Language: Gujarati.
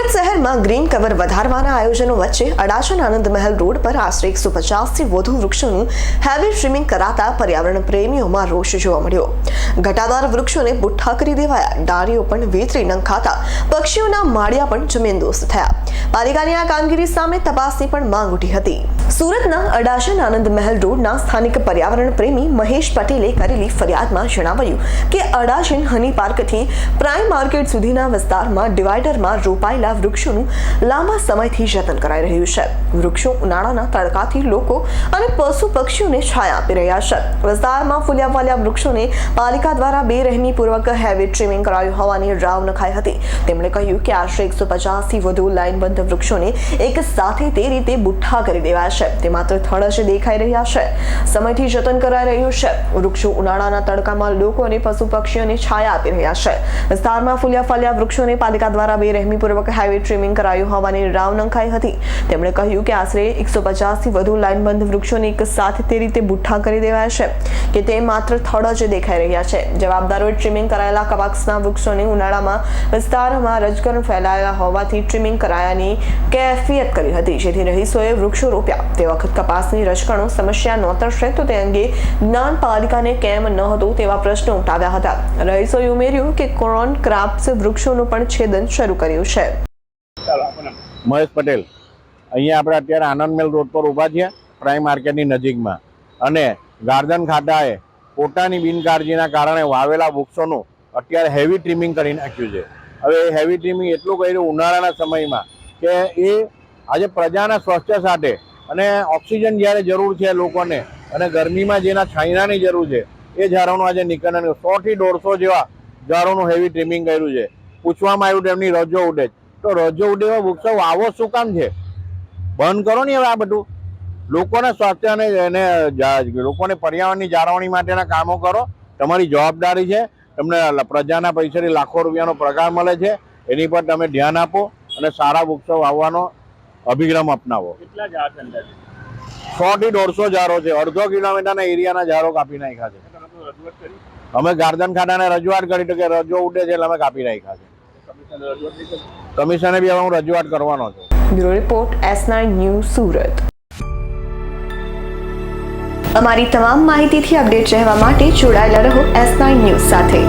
સુરત શહેરમાં ગ્રીન કવર વધારવાના આયોજનો વચ્ચે અડાજણ આનંદ મહેલ રોડ પર આશરે એકસો પચાસથી વધુ વૃક્ષોનું હેવી ટ્રીમિંગ કરાતા પર્યાવરણ પ્રેમીઓમાં રોષ જોવા મળ્યો. ઘટાદાર વૃક્ષોને બુઠ્ઠા કરી દેવાયા. ડાળીઓ પણ વેતરી નંખાતા. પક્ષીઓના માળિયા પણ જમીનદોસ્ત થયા. પાલિકાની આ કામગીરી સામે તપાસની પણ માંગ ઉઠી હતી. સુરતના અડાશન આનંદ મહેલ રોડના સ્થાનિક પર્યાવરણ પ્રેમી મહેશ પટેલે કરેલી ફરિયાદમાં જણાવાયું કે અડાશન હની પાર્કથી પ્રાઇમ માર્કેટ સુધીના વિસ્તારમાં ડિવાઈડરમાં રોપાયેલા વૃક્ષોનું લાંબા સમયથી જતન કરાઈ રહ્યું છે. વૃક્ષો ઉનાળાના તડકાથી લોકો અને પશુ પક્ષીઓને છાયા આપી રહ્યા છે. વિસ્તારમાં ફૂલ્યા ફાલ્યા વૃક્ષોને પાલિકા દ્વારા બેરહેમીપૂર્વક હેવી ટ્રીમિંગ કરાયું હોવાની રાવ નખાઈ હતી. તેમણે કહ્યું કે આશરે એકસો પચાસથી વધુ લાઇનબંધ વૃક્ષોને એક સાથે તે રીતે બુઠ્ઠા કરી દેવાયા છે. તે માત્ર થડ જ દેખાઈ રહ્યા છે. સમયથી જતન કરાઈ રહ્યું છે. વૃક્ષો ઉનાળાના તડકામાં લોકો અને પશુ પક્ષીઓને છાયા આપી રહ્યા છે. વિસ્તારમાં ફૂલ્યા ફાલ્યા વૃક્ષોને પાલિકા દ્વારા બેરહેમીપૂર્વક હાઈવે ટ્રીમિંગ કરાયું હોવાની રાવ નંખાઈ હતી. તેમણે કહ્યું કે આશરે એકસો પચાસથી વધુ લાઇનબંધ વૃક્ષોને એક સાથે તે રીતે બુઠ્ઠા કરી દેવાયા છે કે તે માત્ર થડ જ દેખાઈ રહ્યા છે. જવાબદારોએ ટ્રીમિંગ કરાયેલા કવાક્ષના વૃક્ષોને ઉનાળામાં વિસ્તારમાં રજકરણ ફેલાયેલા હોવાથી ટ્રીમિંગ કરાયાની કેફિયત કરી હતી. જેથી રહીશોએ વૃક્ષો રોપ્યા. તે વખત કપાસની રજકણો સમસ્યા નોતરશે તો તે અંગે જ્ઞાન પાલિકાને કેમ ન હતું તેવા પ્રશ્નો ઉઠાવ્યા હતા. રહીશોએ ઉમેર્યું કે કોરોન ક્રાફ્ટ વૃક્ષોનું પણ છેદન શરૂ કર્યું છે. મહેશ પટેલ. અહીંયા આપણે અત્યારે આનંદમેલ રોડ પર ઊભા છીએ પ્રાઇમ માર્કેટની નજીકમાં. અને ગાર્ડન ખાતાએ પોતાની બિનકાળજીના કારણે વાવેલા વૃક્ષોનું અત્યારે હેવી ટ્રીમિંગ કરી નાખ્યું છે. હવે એ હેવી ટ્રીમિંગ એટલું કર્યું ઉનાળાના સમયમાં કે એ આજે પ્રજાના સ્વાસ્થ્ય સાથે અને ઓક્સિજન જ્યારે જરૂર છે લોકોને, અને ગરમીમાં જેના છાંયડાની જરૂર છે, એ ઝાડોનું આજે નિકંદન સોથી દોઢસો જેવા ઝાડોનું હેવી ટ્રીમિંગ કર્યું છે. પૂછવામાં આવ્યું તેમની રજો ઉડે તો રજો ઉડેવા વૃક્ષો વાવો શું કામ છે? બંધ કરો ને હવે આ બધું. લોકોના સ્વાસ્થ્ય અને એને લોકોને પર્યાવરણની જાળવણી માટેના કામો કરો. તમારી જવાબદારી છે. તમને પ્રજાના પૈસાથી લાખો રૂપિયાનો પગાર મળે છે. એની પર તમે ધ્યાન આપો અને સારા વૃક્ષો વાવવાનો અભિગમ અપનાવો. કેટલા ઝાડ છે અંદાજે? સો થી દોઢસો ઝાડો છે. અડધો કિલોમીટરના એરિયાના ઝાડો કાપી નાખ્યા છે. અમે ગાર્ડન ખાતાને રજૂઆત કરી તો કે રજો ઉડે છે એટલે અમે કાપી નાખ્યા છે. કમિશને બી હવે હું રજૂઆત કરવાનો છું. Bureau report S nine news Surat. અમારી તમામ માહિતીથી અપડેટ રહેવા માટે જોડાયેલા રહો એસ નાઇન ન્યૂઝ સાથે.